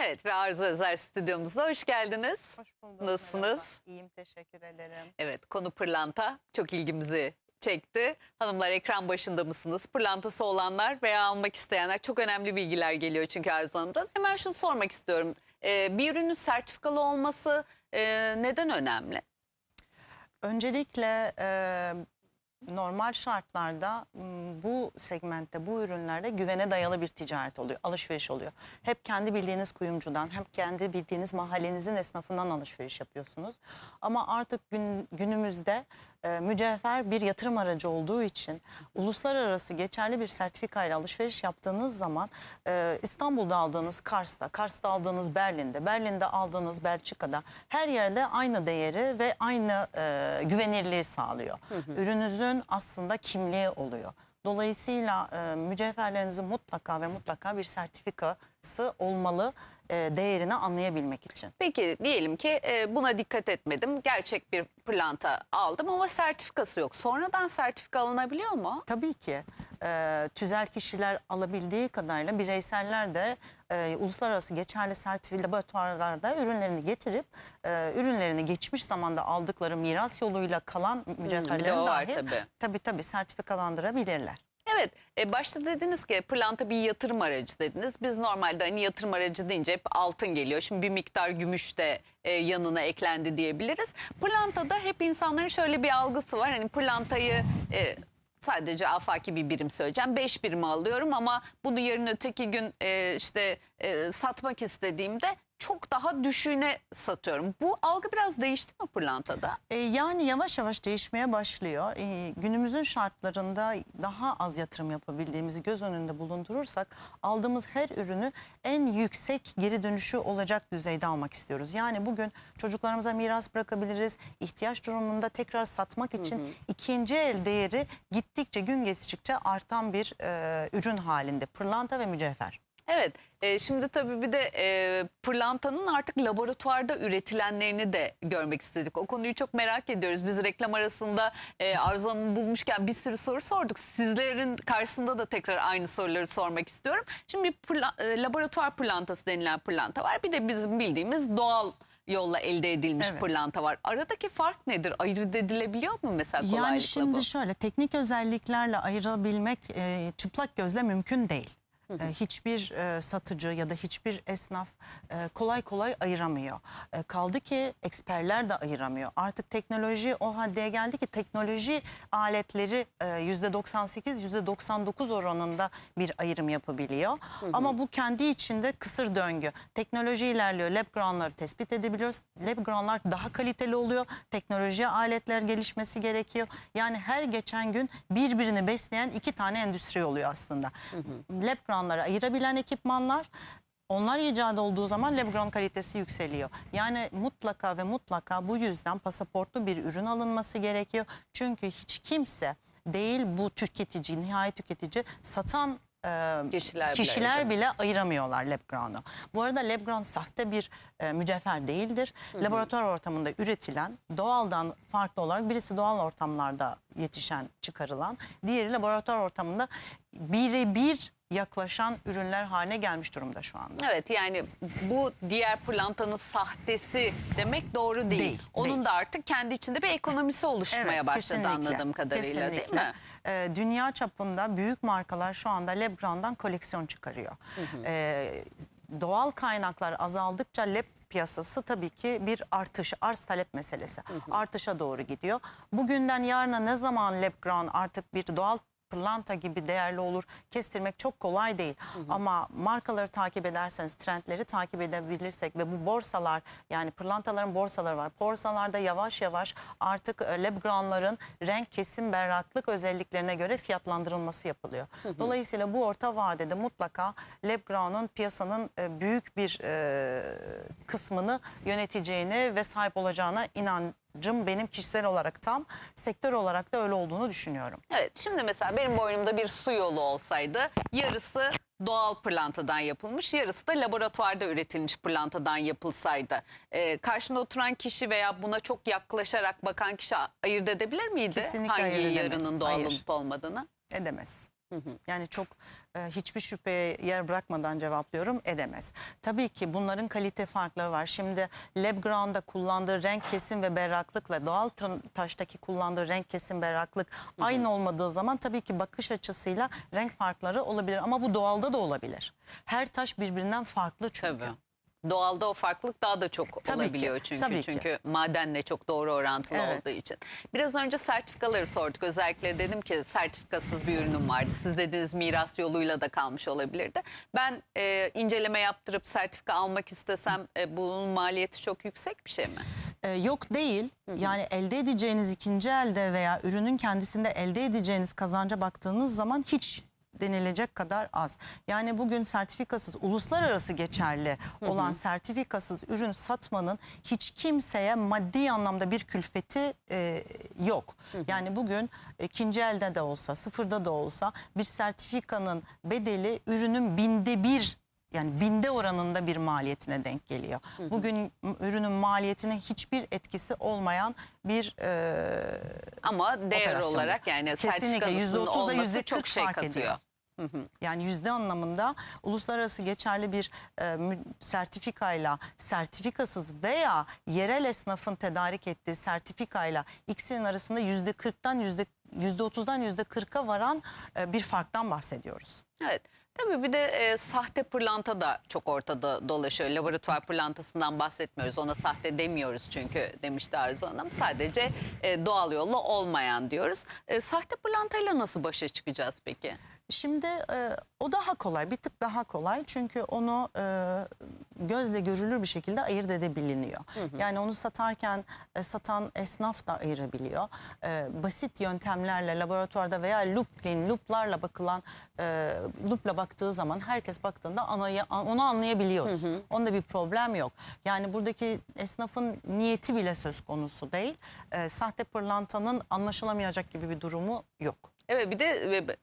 Evet ve Arzu Özer stüdyomuzda hoş geldiniz. Hoş bulduk. Nasılsınız? merhaba. İyiyim teşekkür ederim. Evet konu pırlanta çok ilgimizi çekti. Hanımlar ekran başında mısınız? Pırlantası olanlar veya almak isteyenler çok önemli bilgiler geliyor çünkü Arzu Hanım'dan. Hemen şunu sormak istiyorum. Ee, bir ürünün sertifikalı olması e, neden önemli? Öncelikle e, normal şartlarda bu segmentte bu ürünlerde güvene dayalı bir ticaret oluyor, alışveriş oluyor. Hep kendi bildiğiniz kuyumcudan, hep kendi bildiğiniz mahallenizin esnafından alışveriş yapıyorsunuz. Ama artık gün, günümüzde e, mücevher bir yatırım aracı olduğu için uluslararası geçerli bir sertifikayla alışveriş yaptığınız zaman e, İstanbul'da aldığınız Kars'ta, Kars'ta aldığınız Berlin'de, Berlin'de aldığınız Belçika'da her yerde aynı değeri ve aynı e, güvenirliği sağlıyor. Ürününüzün aslında kimliği oluyor. Dolayısıyla e, mücevherlerinizin mutlaka ve mutlaka bir sertifikası olmalı e, değerini anlayabilmek için. Peki diyelim ki e, buna dikkat etmedim. Gerçek bir pırlanta aldım ama sertifikası yok. Sonradan sertifika alınabiliyor mu? Tabii ki e, tüzel kişiler alabildiği kadarıyla bireyseller de e, uluslararası geçerli sertifili laboratuvarlarda ürünlerini getirip e, ürünlerini geçmiş zamanda aldıkları miras yoluyla kalan mücevherlerin o var dahi tabii. tabii tabii sertifikalandırabilirler. Evet, e, başta dediniz ki pırlanta bir yatırım aracı dediniz. Biz normalde hani yatırım aracı deyince hep altın geliyor. Şimdi bir miktar gümüş de e, yanına eklendi diyebiliriz. Pırlantada hep insanların şöyle bir algısı var. Hani pırlantayı e, sadece afaki bir birim söyleyeceğim. Beş birimi alıyorum ama bunu yarın öteki gün e, işte e, satmak istediğimde çok daha düşüğüne satıyorum. Bu algı biraz değişti mi pırlantada? E, yani yavaş yavaş değişmeye başlıyor. E, günümüzün şartlarında daha az yatırım yapabildiğimizi göz önünde bulundurursak aldığımız her ürünü en yüksek geri dönüşü olacak düzeyde almak istiyoruz. Yani bugün çocuklarımıza miras bırakabiliriz. İhtiyaç durumunda tekrar satmak için ikinci el değeri gittikçe gün geçtikçe artan bir e, ürün halinde. Pırlanta ve mücevher. Evet, e, şimdi tabii bir de e, pırlantanın artık laboratuvarda üretilenlerini de görmek istedik. O konuyu çok merak ediyoruz. Biz reklam arasında e, Arzu Hanım'ı bulmuşken bir sürü soru sorduk. Sizlerin karşısında da tekrar aynı soruları sormak istiyorum. Şimdi bir pırla- e, laboratuvar pırlantası denilen pırlanta var. Bir de bizim bildiğimiz doğal yolla elde edilmiş Evet. pırlanta var. Aradaki fark nedir? Ayırt edilebiliyor mu mesela kolaylıkla Yani şimdi bu? şöyle teknik özelliklerle ayırabilmek e, çıplak gözle mümkün değil. E, hiçbir e, satıcı ya da hiçbir esnaf e, kolay kolay ayıramıyor. E, kaldı ki eksperler de ayıramıyor. Artık teknoloji o haddeye geldi ki teknoloji aletleri e, yüzde 98 yüzde 99 oranında bir ayrım yapabiliyor. Ama bu kendi içinde kısır döngü. Teknoloji ilerliyor. Lab ground'ları tespit edebiliyoruz. Lab ground'lar daha kaliteli oluyor. Teknoloji aletler gelişmesi gerekiyor. Yani her geçen gün birbirini besleyen iki tane endüstri oluyor aslında. Lab ground'ları ayırabilen ekipmanlar onlar icat olduğu zaman Lebron kalitesi yükseliyor. Yani mutlaka ve mutlaka bu yüzden pasaportlu bir ürün alınması gerekiyor. Çünkü hiç kimse değil bu tüketici, nihai tüketici satan e, Kişiler bile kişiler ayıramıyor. bile ayıramıyorlar Lebgran'ı. Bu arada Lebgran sahte bir e, mücevher değildir. Laboratuvar ortamında üretilen, doğaldan farklı olarak birisi doğal ortamlarda yetişen, çıkarılan, diğeri laboratuvar ortamında birebir yaklaşan ürünler haline gelmiş durumda şu anda. Evet yani bu diğer pırlantanın sahtesi demek doğru değil. Değil, Onun değil. da artık kendi içinde bir ekonomisi oluşmaya başladı kesinlikle, anladığım kadarıyla değil kesinlikle. mi? Ee, dünya çapında büyük markalar şu anda Lebgran'dan koleksiyon çıkarıyor. Ee, doğal kaynaklar azaldıkça Leb piyasası tabii ki bir artış, arz talep meselesi. Artışa doğru gidiyor. Bugünden yarına ne zaman Lebgran artık bir doğal pırlanta gibi değerli olur kestirmek çok kolay değil. Ama markaları takip ederseniz trendleri takip edebilirsek ve bu borsalar yani pırlantaların borsaları var. Borsalarda yavaş yavaş artık e, Lebgran'ların renk kesim berraklık özelliklerine göre fiyatlandırılması yapılıyor. Dolayısıyla bu orta vadede mutlaka Lebgran'ın piyasanın e, büyük bir e, kısmını yöneteceğini ve sahip olacağına inancım benim kişisel olarak tam sektör olarak da öyle olduğunu düşünüyorum. Evet şimdi mesela benim boynumda bir su yolu olsaydı yarısı doğal pırlantadan yapılmış yarısı da laboratuvarda üretilmiş pırlantadan yapılsaydı. Ee, karşıma oturan kişi veya buna çok yaklaşarak bakan kişi ayırt edebilir miydi? Kesinlikle Hangi ayırt edemez. yarının doğal Hayır. olup olmadığını? edemez. Yani çok hiçbir şüpheye yer bırakmadan cevaplıyorum edemez. Tabii ki bunların kalite farkları var. Şimdi Lebgrand'da kullandığı renk kesim ve berraklıkla doğal taştaki kullandığı renk kesim berraklık aynı olmadığı zaman tabii ki bakış açısıyla renk farkları olabilir ama bu doğalda da olabilir. Her taş birbirinden farklı çünkü. Tabii. Doğalda o farklılık daha da çok Tabii ki, olabiliyor çünkü. tabii ki. çünkü madenle çok doğru orantılı Evet. olduğu için. Biraz önce sertifikaları sorduk. Özellikle dedim ki sertifikasız bir ürünüm vardı. Siz dediniz miras yoluyla da kalmış olabilirdi. Ben e, inceleme yaptırıp sertifika almak istesem e, bunun maliyeti çok yüksek bir şey mi? Ee, yok değil. Yani elde edeceğiniz ikinci elde veya ürünün kendisinde elde edeceğiniz kazanca baktığınız zaman hiç denilecek kadar az. Yani bugün sertifikasız, uluslararası geçerli olan sertifikasız ürün satmanın hiç kimseye maddi anlamda bir külfeti e, yok. Yani bugün ikinci elde de olsa, sıfırda da olsa bir sertifikanın bedeli ürünün binde bir yani binde oranında bir maliyetine denk geliyor. Bugün ürünün maliyetine hiçbir etkisi olmayan bir e, Ama değer olarak yani Kesinlikle, %30'da olması %40 çok şey fark katıyor. ediyor. Yani yüzde anlamında uluslararası geçerli bir e, sertifikayla sertifikasız veya yerel esnafın tedarik ettiği sertifikayla ikisinin arasında yüzde 40'tan yüzde yüzde 30'dan yüzde 40'a varan e, bir farktan bahsediyoruz. Evet. Tabii bir de e, sahte pırlanta da çok ortada dolaşıyor. Laboratuvar pırlantasından bahsetmiyoruz. Ona sahte demiyoruz çünkü demişti Arzu Hanım. Sadece e, doğal yolla olmayan diyoruz. E, sahte pırlantayla nasıl başa çıkacağız peki? Şimdi e, o daha kolay, bir tık daha kolay çünkü onu e, gözle görülür bir şekilde ayırt edebiliniyor. Yani onu satarken e, satan esnaf da ayırabiliyor. E, basit yöntemlerle laboratuvarda veya loop clean, looplarla bakılan, e, loopla baktığı zaman herkes baktığında anayı, onu anlayabiliyoruz. Onda bir problem yok. Yani buradaki esnafın niyeti bile söz konusu değil. E, sahte pırlantanın anlaşılamayacak gibi bir durumu yok. Evet bir de e,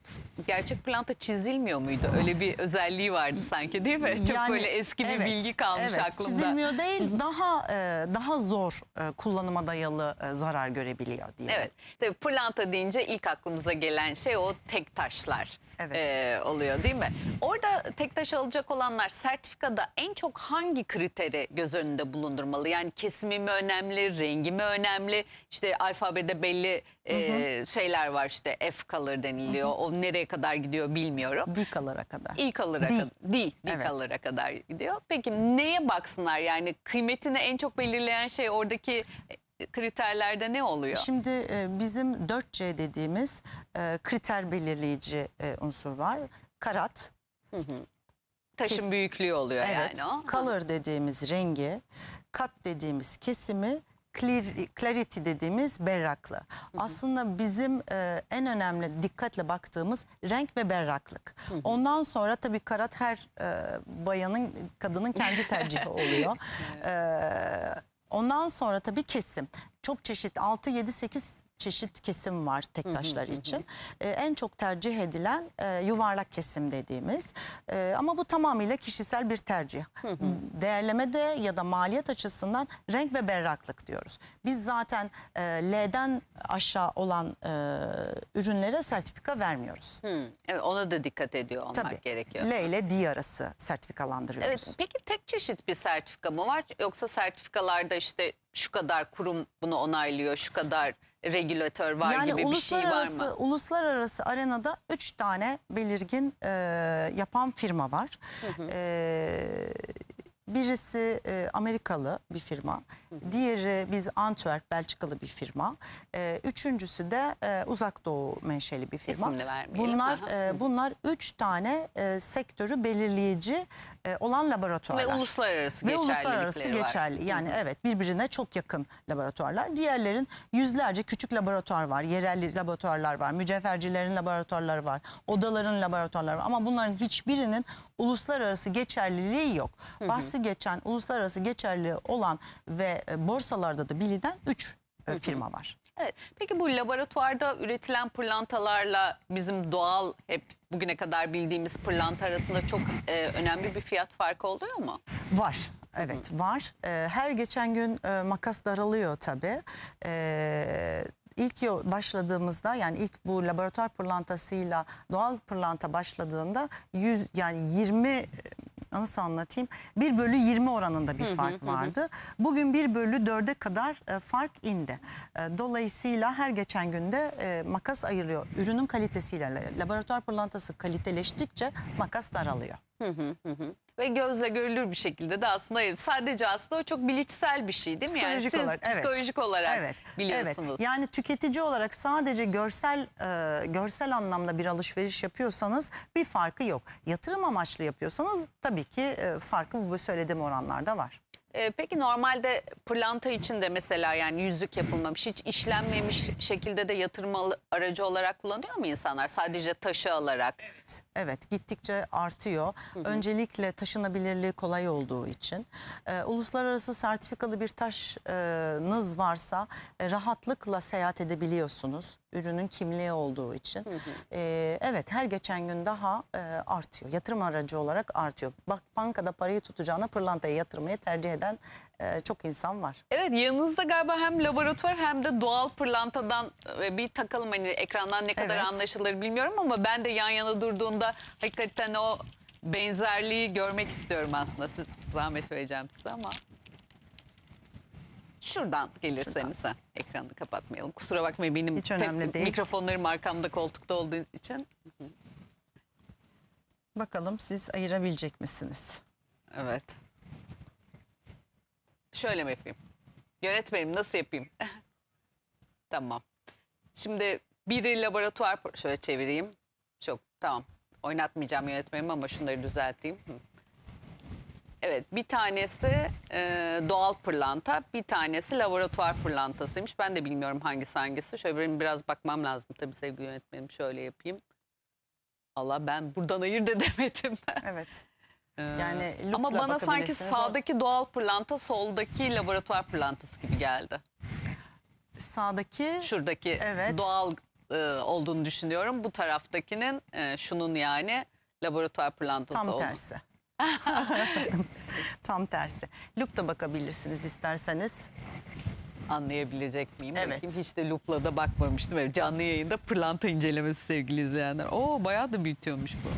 gerçek pırlanta çizilmiyor muydu? Öyle bir özelliği vardı sanki değil mi? Çok Yani, böyle eski bir evet, bilgi kalmış evet, aklımda. Çizilmiyor değil daha e, daha zor e, kullanıma dayalı zarar görebiliyor diye. Evet. Tabii pırlanta deyince ilk aklımıza gelen şey o tek taşlar Evet. e, oluyor değil mi? Orada tek taş alacak olanlar sertifikada en çok hangi kriteri göz önünde bulundurmalı? Yani kesimi mi önemli, rengi mi önemli? İşte alfabede belli e, şeyler var işte F kalır deniliyor. O nereye kadar gidiyor bilmiyorum. Dikalara kadar. İ kalıra Di. kadar, di, di Evet. kalıra kadar gidiyor. Peki neye baksınlar yani kıymetini en çok belirleyen şey oradaki kriterlerde ne oluyor? Şimdi e, bizim 4C dediğimiz e, kriter belirleyici e, unsur var. Karat, Taşın Kes- büyüklüğü oluyor evet, yani o. color dediğimiz rengi, kat dediğimiz kesimi, clarity dediğimiz berraklığı. Aslında bizim e, en önemli dikkatle baktığımız renk ve berraklık. Ondan sonra tabii karat her e, bayanın, kadının kendi tercihi oluyor. E, ondan sonra tabii kesim. Çok çeşit 6, 7, 8 çeşit kesim var tek taşlar için. E, en çok tercih edilen e, yuvarlak kesim dediğimiz. E, ama bu tamamıyla kişisel bir tercih. Değerlemede ya da maliyet açısından renk ve berraklık diyoruz. Biz zaten e, L'den aşağı olan e, ürünlere sertifika vermiyoruz. Hı, evet, ona da dikkat ediyor olmak Tabii. gerekiyor. L ile D arası sertifikalandırıyoruz. Evet, peki tek çeşit bir sertifika mı var yoksa sertifikalarda işte şu kadar kurum bunu onaylıyor, şu kadar regülatör var yani gibi bir şey var mı? uluslararası arenada üç tane belirgin e, yapan firma var. E, birisi e, Amerikalı bir firma, diğeri biz Antwerp Belçikalı bir firma, e, üçüncüsü de e, Uzak Doğu menşeli bir firma. İsim de vermeyelim. Bunlar Aha. e, bunlar üç tane e, sektörü belirleyici e, olan laboratuvarlar. Ve uluslararası Ve uluslararası geçerlilikleri var. geçerli. Yani evet birbirine çok yakın laboratuvarlar. Diğerlerin yüzlerce küçük laboratuvar var. Yerel laboratuvarlar var. Mücevhercilerin laboratuvarları var. Odaların laboratuvarları var. Ama bunların hiçbirinin uluslararası geçerliliği yok. Bahsi geçen uluslararası geçerli olan ve e, borsalarda da bilinen 3 firma var. Evet. Peki bu laboratuvarda üretilen pırlantalarla bizim doğal hep bugüne kadar bildiğimiz pırlanta arasında çok e, önemli bir fiyat farkı oluyor mu? Var. Evet var. Ee, her geçen gün e, makas daralıyor tabii. Ee, ilk başladığımızda yani ilk bu laboratuvar pırlantasıyla doğal pırlanta başladığında 100 yani 20 e, nasıl anlatayım 1 bölü 20 oranında bir fark vardı. Bugün 1 bölü 4'e kadar e, fark indi. E, dolayısıyla her geçen günde e, makas ayırıyor. Ürünün kalitesiyle laboratuvar pırlantası kaliteleştikçe makas daralıyor. Ve gözle görülür bir şekilde de aslında hayır. Sadece aslında o çok bilişsel bir şey değil mi? Yani Psikolojik siz olarak, evet. psikolojik olarak evet, biliyorsunuz. Evet. Yani tüketici olarak sadece görsel e, görsel anlamda bir alışveriş yapıyorsanız bir farkı yok. Yatırım amaçlı yapıyorsanız tabii ki e, farkı bu söylediğim oranlarda var. Ee, peki normalde pırlanta için de mesela yani yüzük yapılmamış, hiç işlenmemiş şekilde de yatırım al- aracı olarak kullanıyor mu insanlar? Sadece taşı alarak. Evet gittikçe artıyor. Öncelikle taşınabilirliği kolay olduğu için. E, uluslararası sertifikalı bir taşınız varsa e, rahatlıkla seyahat edebiliyorsunuz. Ürünün kimliği olduğu için. E, evet her geçen gün daha e, artıyor. Yatırım aracı olarak artıyor. Bak bankada parayı tutacağına pırlantaya yatırmayı tercih eden e, çok insan var. Evet yanınızda galiba hem laboratuvar hem de doğal pırlantadan e, bir takalım hani ekrandan ne kadar Evet. anlaşılır bilmiyorum ama ben de yan yana durduğunda hakikaten o benzerliği görmek istiyorum aslında. Siz zahmet vereceğim size ama. Şuradan gelirseniz ha, ekranı kapatmayalım. Kusura bakmayın benim Hiç önemli değil. mikrofonlarım arkamda koltukta olduğu için. Bakalım siz ayırabilecek misiniz? Evet. Şöyle mi yapayım? Yönetmenim nasıl yapayım? tamam. Şimdi biri laboratuvar şöyle çevireyim. Çok tamam. Oynatmayacağım yönetmenim ama şunları düzelteyim. Evet bir tanesi e, doğal pırlanta bir tanesi laboratuvar pırlantasıymış. Ben de bilmiyorum hangisi hangisi. Şöyle benim biraz bakmam lazım tabii sevgili yönetmenim. Şöyle yapayım. Allah ben buradan ayırt edemedim. Evet. Ee, Yani Ama bana sanki sağdaki doğal pırlanta soldaki laboratuvar pırlantası gibi geldi. Sağdaki Şuradaki Evet. doğal e, olduğunu düşünüyorum. Bu taraftakinin e, şunun yani laboratuvar pırlantası Tam olduğunu. tersi. Tam tersi. Lupta bakabilirsiniz isterseniz. Anlayabilecek miyim? Evet. Bakayım. Hiç de lupla da bakmamıştım. Evet, canlı yayında pırlanta incelemesi sevgili izleyenler. Oo bayağı da büyütüyormuş bu.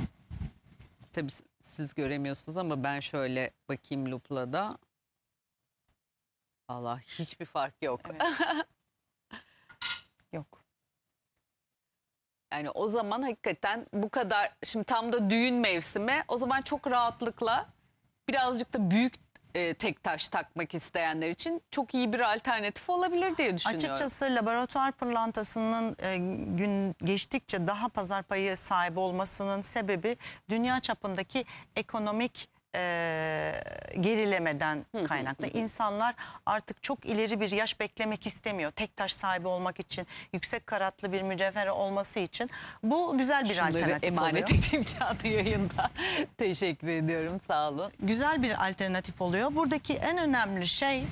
Tabii siz göremiyorsunuz ama ben şöyle bakayım lupla da. Allah hiçbir fark yok. Yok. Yani o zaman hakikaten bu kadar şimdi tam da düğün mevsimi o zaman çok rahatlıkla birazcık da büyük e, tek taş takmak isteyenler için çok iyi bir alternatif olabilir diye düşünüyorum. Açıkçası laboratuvar pırlantasının e, gün geçtikçe daha pazar payı sahibi olmasının sebebi dünya çapındaki ekonomik e, gerilemeden kaynaklı. İnsanlar artık çok ileri bir yaş beklemek istemiyor. Tek taş sahibi olmak için, yüksek karatlı bir mücevher olması için bu güzel bir Şunları alternatif emanet oluyor. edeyim canlı yayında. Teşekkür ediyorum sağ olun. güzel bir alternatif oluyor. Buradaki en önemli şey,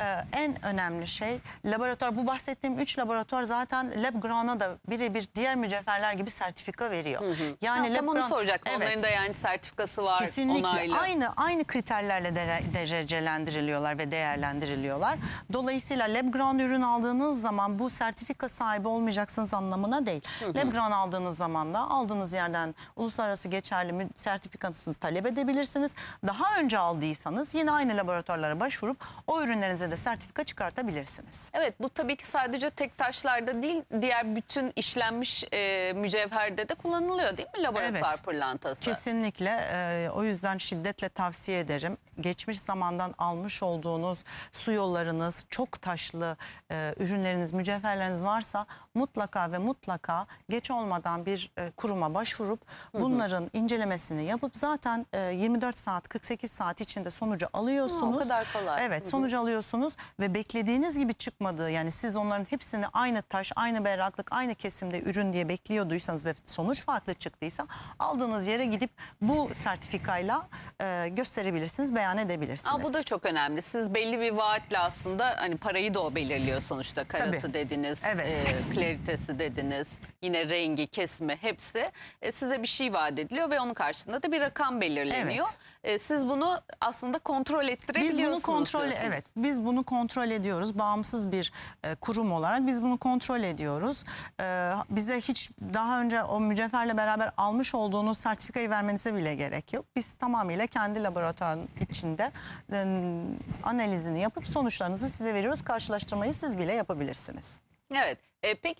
e, en önemli şey laboratuvar. Bu bahsettiğim üç laboratuvar zaten Lab Grant'a da birebir diğer mücevherler gibi sertifika veriyor. Yani Yani tam onu soracaktım. Evet. Onların da yani sertifikası var. Kesinlikle onaylı. aynı aynı kriterlerle dere- derecelendiriliyorlar ve değerlendiriliyorlar. Dolayısıyla Lab Grant ürün aldığınız zaman bu sertifika sahibi olmayacaksınız anlamına değil. Lab Grant aldığınız zaman da aldığınız yerden uluslararası geçerli sertifikasını talep edebilirsiniz. Daha önce aldıysanız yine aynı laboratuvarlara başvurup o ürünlerinize de sertifika çıkartabilirsiniz. Evet bu tabii ki sadece tek taşlarda değil diğer bütün işlenmiş e, mücevherde de kullanılıyor değil mi laboratuvar Evet. pırlantası? Kesinlikle e, o yüzden şiddetle tavsiye ederim. Geçmiş zamandan almış olduğunuz su yollarınız, çok taşlı e, ürünleriniz, mücevherleriniz varsa mutlaka ve mutlaka geç olmadan bir e, kuruma başvurup bunların incelemesini yapıp zaten e, 24 saat 48 saat içinde sonucu alıyorsunuz. Ha, o kadar kolay. Evet sonucu alıyorsunuz ve beklediğiniz gibi çıkmadığı yani siz onların hepsini aynı taş, aynı berraklık, aynı kesimde ürün diye bekliyorduysanız ve sonuç farklı çıktıysa aldığınız yere gidip bu sertifikayla e, gösterebilirsiniz, beyan edebilirsiniz. Aa, bu da çok önemli. Siz belli bir vaatle aslında hani parayı da o belirliyor sonuçta. Karatı Tabii. dediniz, Evet. e, klaritesi dediniz, yine rengi, kesimi hepsi e, size bir şey vaat ediliyor ve onun karşılığında da bir rakam belirleniyor. E, siz bunu aslında kontrol Biz ettirebiliyorsunuz. bunu kontrol diyorsunuz. evet biz bunu kontrol ediyoruz bağımsız bir e, kurum olarak biz bunu kontrol ediyoruz. E, bize hiç daha önce o mücevherle beraber almış olduğunuz sertifikayı vermenize bile gerek yok. Biz tamamıyla kendi laboratuvarın içinde e, analizini yapıp sonuçlarınızı size veriyoruz. Karşılaştırmayı siz bile yapabilirsiniz. Evet. E, peki